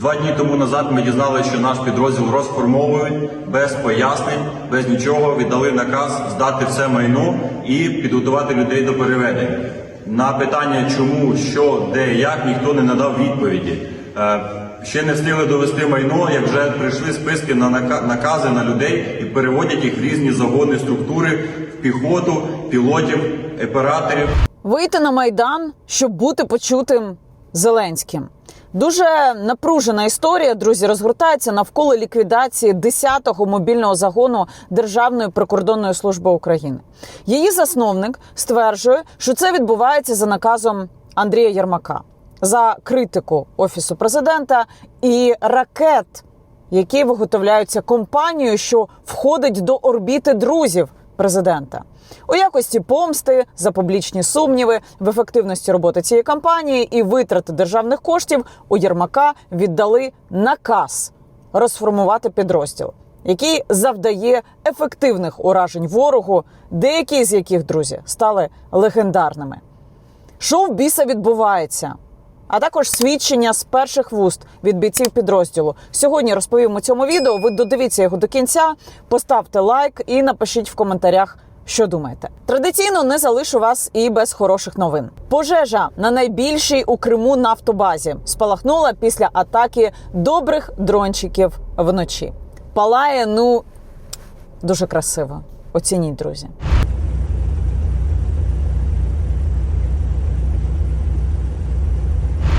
Два дні тому назад ми дізналися, що наш підрозділ розформовують без пояснень, без нічого. Віддали наказ здати все майно і підготувати людей до переведення. На питання, чому, що, де, як, ніхто не надав відповіді. Е, Ще не встигли довести майно, як вже прийшли списки на нака- накази на людей і переводять їх в різні загони структури, в піхоту, пілотів, операторів. Вийти на майдан, щоб бути почутим Зеленським. Дуже напружена історія, друзі, розгортається навколо ліквідації 10-го мобільного загону Державної прикордонної служби України. Її засновник стверджує, що це відбувається за наказом Андрія Єрмака за критику офісу президента і ракет, які виготовляються компанією, що входить до орбіти друзів президента. У якості помсти за публічні сумніви в ефективності роботи цієї кампанії і витрати державних коштів у Єрмака віддали наказ розформувати підрозділ, який завдає ефективних уражень ворогу, деякі з яких друзі стали легендарними. В біса відбувається? А також свідчення з перших вуст від бійців підрозділу. Сьогодні розповім у цьому відео. Ви додивіться його до кінця, поставте лайк і напишіть в коментарях, що думаєте. Традиційно не залишу вас і без хороших новин. Пожежа на найбільшій у Криму нафтобазі спалахнула після атаки добрих дрончиків вночі. Палає, ну дуже красиво. Оцініть, друзі.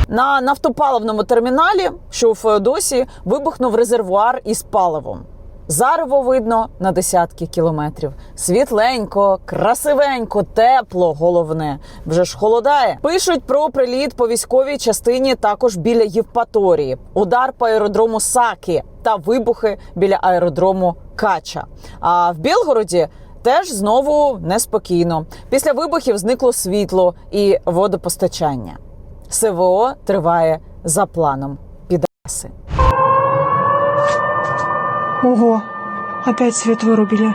На нафтопаливному терміналі, що у Феодосії, вибухнув резервуар із паливом. Зарево видно на десятки кілометрів. Світленько, красивенько, тепло. Головне вже ж холодає. Пишуть про приліт по військовій частині також біля Євпаторії, удар по аеродрому Сакі та вибухи біля аеродрому Кача. А в Білгороді теж знову неспокійно. Після вибухів зникло світло і водопостачання. СВО триває за планом. Підаси. Ого, опять світ вирубили.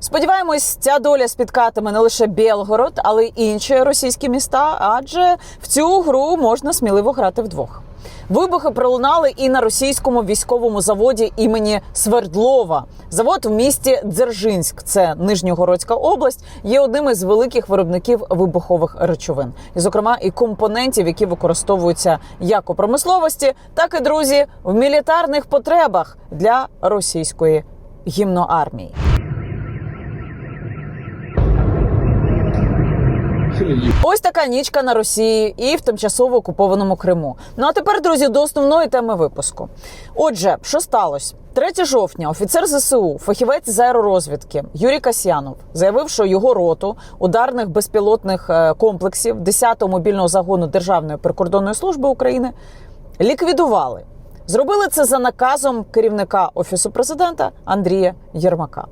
Сподіваємось, ця доля спіткатиме не лише Білгород, але й інші російські міста, адже в цю гру можна сміливо грати вдвох. Вибухи пролунали і на російському військовому заводі імені Свердлова. Завод в місті Дзержинськ, це Нижньогородська область, є одним із великих виробників вибухових речовин, і, зокрема, і компонентів, які використовуються як у промисловості, так і друзі в мілітарних потребах для російської гімноармії. Ось така нічка на Росії і в тимчасово окупованому Криму. Ну а тепер, друзі, до основної теми випуску. Отже, що сталося? 3 жовтня офіцер ЗСУ, фахівець з аеророзвідки Юрій Касьянов заявив, що його роту ударних безпілотних е, комплексів 10-го мобільного загону Державної прикордонної служби України ліквідували. Зробили це за наказом керівника офісу президента Андрія Єрмака.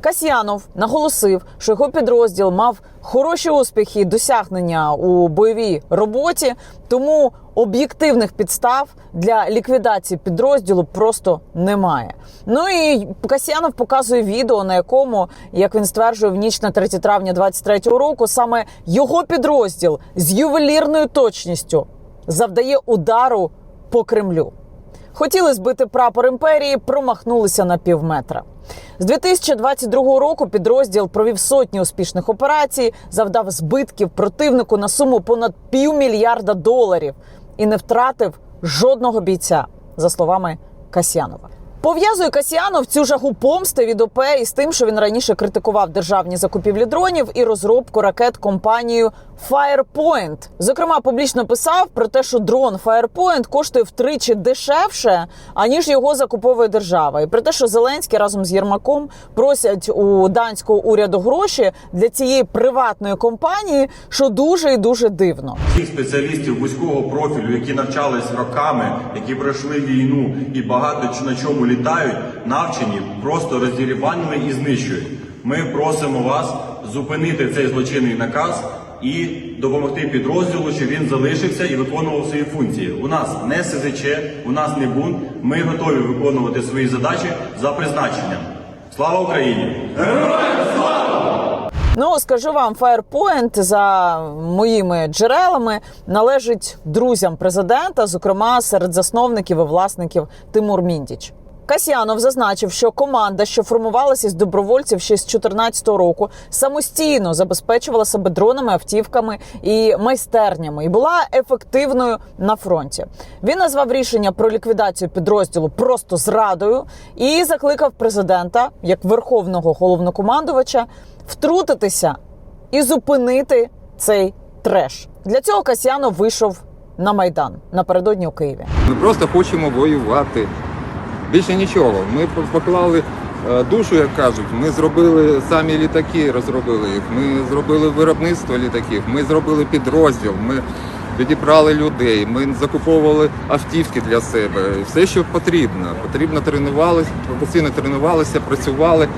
Касьянов наголосив, що його підрозділ мав хороші успіхи і досягнення у бойовій роботі, тому об'єктивних підстав для ліквідації підрозділу просто немає. Ну і Касьянов показує відео, на якому, як він стверджує, в ніч на 3 травня 23-го року саме його підрозділ з ювелірною точністю завдає удару по Кремлю. Хотіли збити прапор імперії, промахнулися на півметра. З 2022 року підрозділ провів сотні успішних операцій, завдав збитків противнику на суму понад півмільярда доларів і не втратив жодного бійця, за словами Касьянова. Пов'язує Касьянов цю жагу помсти від ОП із тим, що він раніше критикував державні закупівлі дронів і розробку ракет компанією Firepoint. Зокрема, публічно писав про те, що дрон Firepoint коштує втричі дешевше, аніж його закуповує держава, і про те, що Зеленський разом з Єрмаком просять у данського уряду гроші для цієї приватної компанії, що дуже і дуже дивно. Всіх спеціалістів вузького профілю, які навчались роками, які пройшли війну і багато на чому літають, навчені просто роздірібанили і знищують. Ми просимо вас зупинити цей злочинний наказ і допомогти підрозділу, щоб він залишився і виконував свої функції. У нас не СЗЧ, у нас не бунт. Ми готові виконувати свої задачі за призначенням. Слава Україні! Героям слава! Ну скажу вам, Firepoint за моїми джерелами належить друзям президента, зокрема серед засновників і власників Тимур Міндіч. Касьянов зазначив, що команда, що формувалася з добровольців ще з 2014 року, самостійно забезпечувала себе дронами, автівками і майстернями, і була ефективною на фронті. Він назвав рішення про ліквідацію підрозділу просто зрадою і закликав президента, як верховного головнокомандувача, втрутитися і зупинити цей треш. Для цього Касьянов вийшов на майдан напередодні у Києві. Ми просто хочемо воювати. Більше нічого. Ми поклали е, душу, як кажуть. Ми зробили самі літаки, розробили їх. Ми зробили виробництво літаків. Ми зробили підрозділ. Ми підібрали людей. Ми закуповували автівки для себе. Все, що потрібно. Потрібно тренувалися, постійно тренувалися, працювали.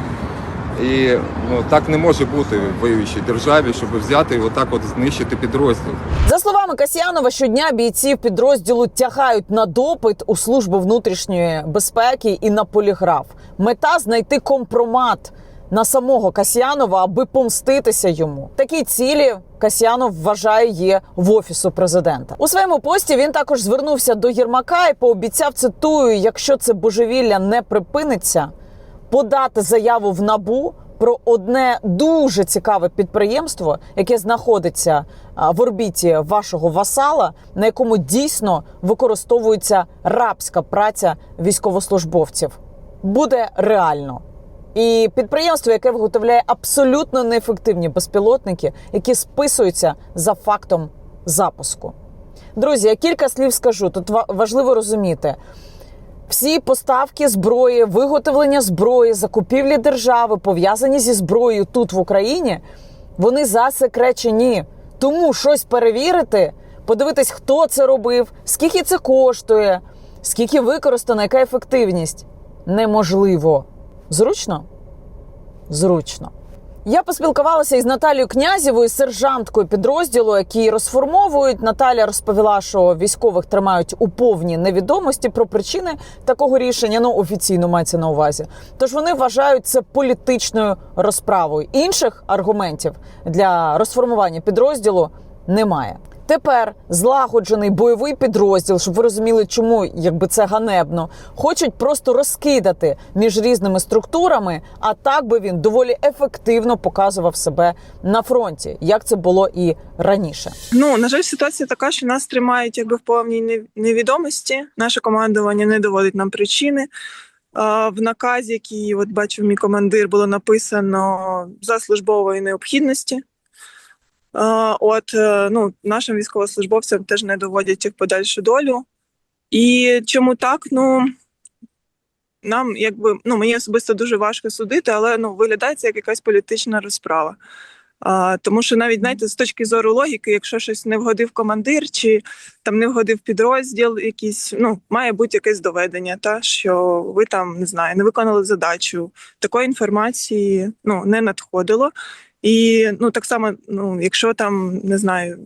І ну, так не може бути в воюючій державі, щоб взяти і отак от знищити підрозділ. За словами Касьянова, щодня бійців підрозділу тягають на допит у службу внутрішньої безпеки і на поліграф. Мета знайти компромат на самого Касьянова, аби помститися йому. Такі цілі Касьянов вважає є в офісу президента. У своєму пості він також звернувся до Єрмака і пообіцяв цитую: якщо це божевілля не припиниться, подати заяву в набу про одне дуже цікаве підприємство, яке знаходиться в орбіті вашого васала, на якому дійсно використовується рабська праця військовослужбовців. Буде реально. І підприємство, яке виготовляє абсолютно неефективні безпілотники, які списуються за фактом запуску. Друзі, я кілька слів скажу. Тут важливо розуміти. Всі поставки зброї, виготовлення зброї, закупівлі держави, пов'язані зі зброєю тут в Україні, вони засекречені. Тому щось перевірити, подивитись, хто це робив, скільки це коштує, скільки використано, яка ефективність. Неможливо. Зручно? Зручно. Я поспілкувалася із Наталією Князєвою, сержанткою підрозділу, які розформовують. Наталя розповіла, що військових тримають у повній невідомості про причини такого рішення. Ну офіційно мається на увазі. Тож вони вважають це політичною розправою. Інших аргументів для розформування підрозділу немає. Тепер злагоджений бойовий підрозділ, щоб ви розуміли, чому якби це ганебно, хочуть просто розкидати між різними структурами, а так би він доволі ефективно показував себе на фронті, як це було і раніше. Ну на жаль, ситуація така, що нас тримають якби в повній невідомості. Наше командування не доводить нам причини. В наказі, який от бачив мій командир, було написано за службової необхідності. От е, ну, нашим військовослужбовцям теж не доводять їх подальшу долю. І чому так? Ну нам, якби ну мені особисто дуже важко судити, але ну виглядає це як якась політична розправа. А, тому що навіть знаєте, з точки зору логіки, якщо щось не вгодив командир, чи там не вгодив підрозділ, якийсь ну має бути якесь доведення, та що ви там не знаю, не виконали задачу. Такої інформації ну не надходило. І ну так само, ну якщо там не знаю.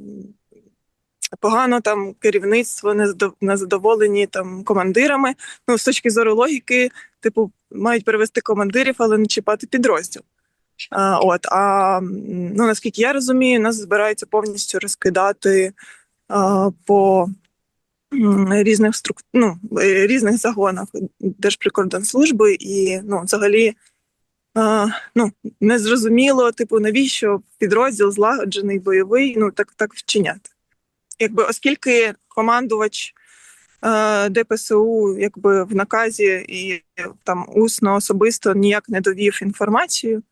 Погано там керівництво не задоволені там командирами. Ну з точки зору логіки, типу, мають перевести командирів, але не чіпати підрозділ. А, от, а ну, наскільки я розумію, нас збираються повністю розкидати а, по різних струк... ну, е, різних загонах Держприкордонслужби і ну, взагалі а, ну, незрозуміло, типу, навіщо підрозділ злагоджений, бойовий, ну так, так вчиняти. Якби, оскільки командувач е, ДПСУ якби в наказі і там усно особисто ніяк не довів інформацію,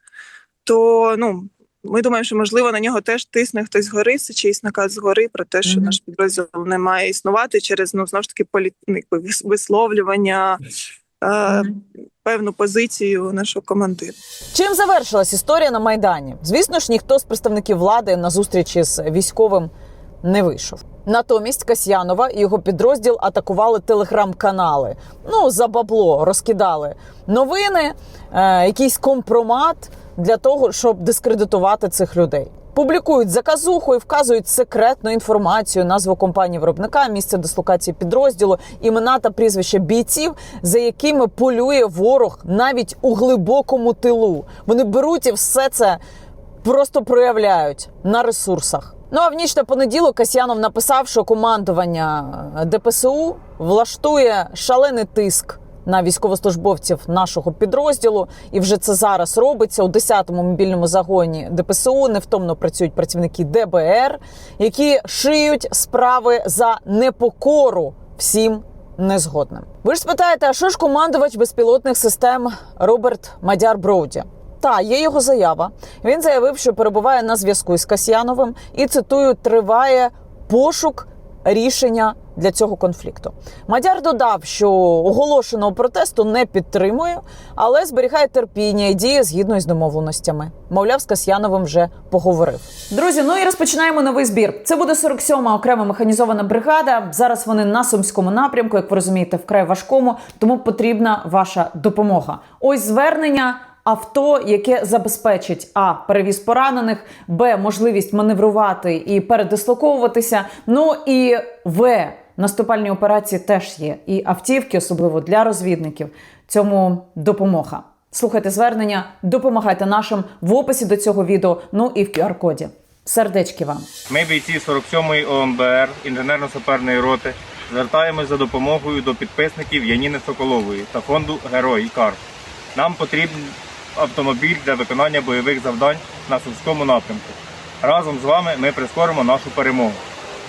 то ну ми думаємо, що можливо на нього теж тисне хтось згори, чийсь наказ згори про те, що Мгм. наш підрозділ не має існувати через ну знову ж таки полі... якби вис- висловлювання. Е, певну позицію нашого командира. Чим завершилась історія на майдані? Звісно ж, ніхто з представників влади на зустрічі з військовим не вийшов. Натомість Касьянова і його підрозділ атакували телеграм-канали. Ну за бабло розкидали новини, е, якийсь компромат для того, щоб дискредитувати цих людей. Публікують заказуху і вказують секретну інформацію, назву компанії виробника, місце дислокації підрозділу, імена та прізвища бійців, за якими полює ворог навіть у глибокому тилу. Вони беруть і все це просто проявляють на ресурсах. Ну а в ніч на понеділок Касьянов написав, що командування е, ДПСУ влаштує шалений тиск на військовослужбовців нашого підрозділу, і вже це зараз робиться у 10-му мобільному загоні ДПСУ. Невтомно працюють працівники ДБР, які шиють справи за непокору всім незгодним. Ви ж спитаєте, а що ж командувач безпілотних систем Роберт Мадяр Броуді? Та є його заява. Він заявив, що перебуває на зв'язку із Касьяновим, і цитую: триває пошук рішення для цього конфлікту. Мадяр додав, що оголошеного протесту не підтримує, але зберігає терпіння і діє згідно із домовленостями. Мовляв, з Касьяновим вже поговорив. Друзі, ну і розпочинаємо новий збір. Це буде 47-ма окрема механізована бригада. Зараз вони на сумському напрямку, як ви розумієте, вкрай важкому, тому потрібна ваша допомога. Ось звернення. Авто, яке забезпечить а перевіз поранених, б можливість маневрувати і передислоковуватися. Ну і в наступальні операції теж є. І автівки, особливо для розвідників, цьому допомога. Слухайте звернення, допомагайте нашим в описі до цього відео. Ну і в QR-коді. Сердечки вам. Ми, бійці 47-ї ОМБР інженерно-саперної роти, звертаємось за допомогою до підписників Яніни Соколової та фонду Герой Кар. Нам потрібен автомобіль для виконання бойових завдань на Сумському напрямку. Разом з вами ми прискоримо нашу перемогу.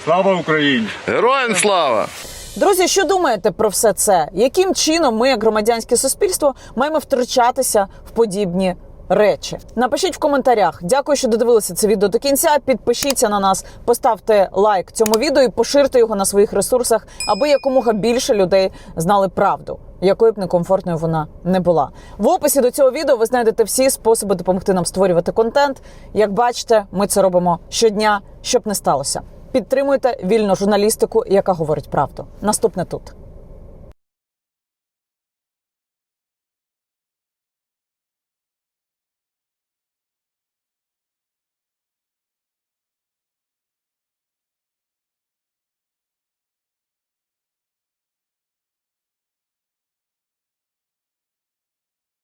Слава Україні! Героям слава! Друзі, що думаєте про все це? Яким чином ми, як громадянське суспільство, маємо втручатися в подібні речі? Напишіть в коментарях. Дякую, що додивилися це відео до кінця. Підпишіться на нас, поставте лайк цьому відео і поширте його на своїх ресурсах, аби якомога більше людей знали правду. Якою б некомфортною вона не була в описі до цього відео. Ви знайдете всі способи допомогти нам створювати контент. Як бачите, ми це робимо щодня, щоб не сталося. Підтримуйте вільну журналістику, яка говорить правду. Наступне тут.